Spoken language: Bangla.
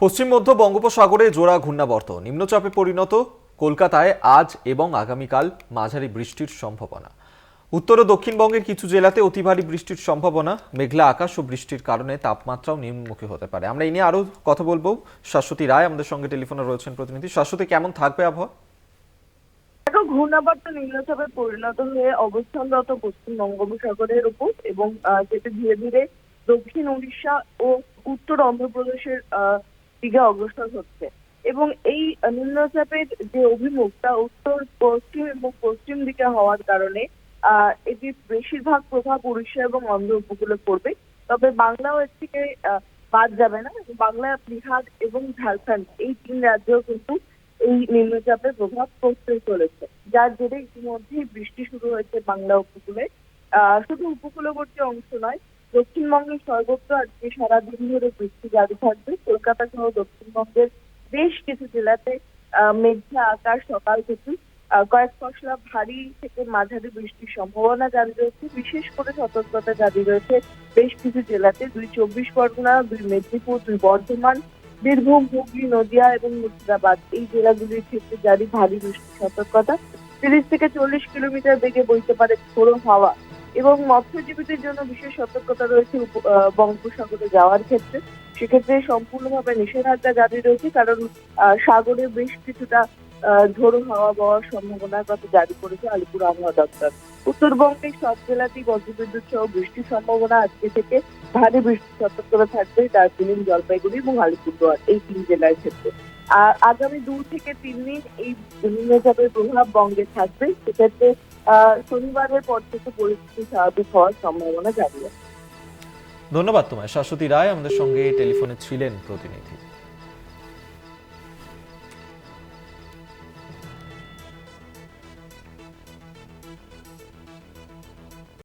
পশ্চিম মধ্য বঙ্গোপসাগরে জোড়া ঘূর্ণাবর্ত নিম্নচাপে পরিণত কলকাতায় আজ এবং আগামীকাল মাঝারি বৃষ্টির সম্ভাবনা। উত্তর ও দক্ষিণবঙ্গের কিছু জেলাতে অতি ভারী বৃষ্টির সম্ভাবনা। মেঘলা আকাশ ও বৃষ্টির কারণে তাপমাত্রাও নিম্নমুখী হতে পারে। আমরা এই নিয়ে আরও কথা বলব। শাশ্বতী রায় আমাদের সঙ্গে টেলিফোনে রয়েছেন প্রতিনিধি। শাশ্বতী কেমন থাকবে আবহাওয়া? দেখো ঘূর্ণাবর্ত নিম্নচাপে পরিণত হয়ে অবস্থানরত পশ্চিম বঙ্গোপসাগরের উপর এবং যেটা ধীরে ধীরে দক্ষিণ উড়িষ্যা ও উত্তর অন্ধ্রপ্রদেশের আহ, দিকে অগ্রসর হচ্ছে। এবং এই নিম্নচাপের যে অভিমুখ তা উত্তর পশ্চিম এবং পশ্চিম দিকে হওয়ার কারণে আহ, এটির বেশিরভাগ প্রভাব উড়িষ্যা এবং অন্ধ্র উপকূলে পড়বে। তবে বাংলাও এর থেকে বাদ যাবে না। বাংলা বিহার এবং ঝাড়খণ্ড এই তিন রাজ্যেও কিন্তু এই নিম্নচাপের প্রভাব পড়তে চলেছে। যার জেরে ইতিমধ্যেই বৃষ্টি শুরু হয়েছে বাংলা উপকূলে। আহ, শুধু উপকূলবর্তী অংশ নয় দক্ষিণবঙ্গের সর্বত্র আজকে সারাদিন ধরে বৃষ্টি জারি থাকবে। কলকাতা সহ দক্ষিণবঙ্গের বেশ কিছু জেলাতে মেঘলা আকাশ সকাল থেকে কয়েক পশলা ভারী থেকে মাঝারি বৃষ্টির সম্ভাবনা জারি রয়েছে। বিশেষ করে সতর্কতা জারি রয়েছে বেশ কিছু জেলাতে। দুই চব্বিশ পরগনা, দুই মেদিনীপুর, দুই বর্ধমান, বীরভূম, হুগলি, নদিয়া এবং মুর্শিদাবাদ। এই জেলাগুলির ক্ষেত্রে জারি ভারী বৃষ্টির সতর্কতা। তিরিশ থেকে চল্লিশ কিলোমিটার বেগে বইতে পারে ঝোড়ো হাওয়া। এবং মৎস্যজীবীদের জন্য বিশেষ সতর্কতা রয়েছে বঙ্গোপসাগরে যাওয়ার ক্ষেত্রে। সেক্ষেত্রে সম্পূর্ণভাবে নিষেধাজ্ঞা জারি রয়েছে, কারণ সাগরে বেশ কিছুটা ঝোড়ো হাওয়া বওয়ার সম্ভাবনার কথা জারি করেছে আলিপুর আবহাওয়া দপ্তর। উত্তরবঙ্গের সব জেলাতেই বজ্রবিদ্যুৎ সহ বৃষ্টির সম্ভাবনা আজকে থেকে ভারী বৃষ্টির সতর্কতা থাকবে দার্জিলিং, জলপাইগুড়ি এবং আলিপুরদুয়ার এই তিন জেলার ক্ষেত্রে। আর আগামী দু থেকে তিন দিন এই নিম্নচাপের প্রভাব বঙ্গে থাকবে। সেক্ষেত্রে শনিবারের পর থেকে পরিস্থিতি স্বাভাবিক হওয়ার সম্ভাবনা জারি ধন্যবাদ তোমায়। শাশ্বতী রায় আমাদের সঙ্গে টেলিফোনে ছিলেন প্রতিনিধি।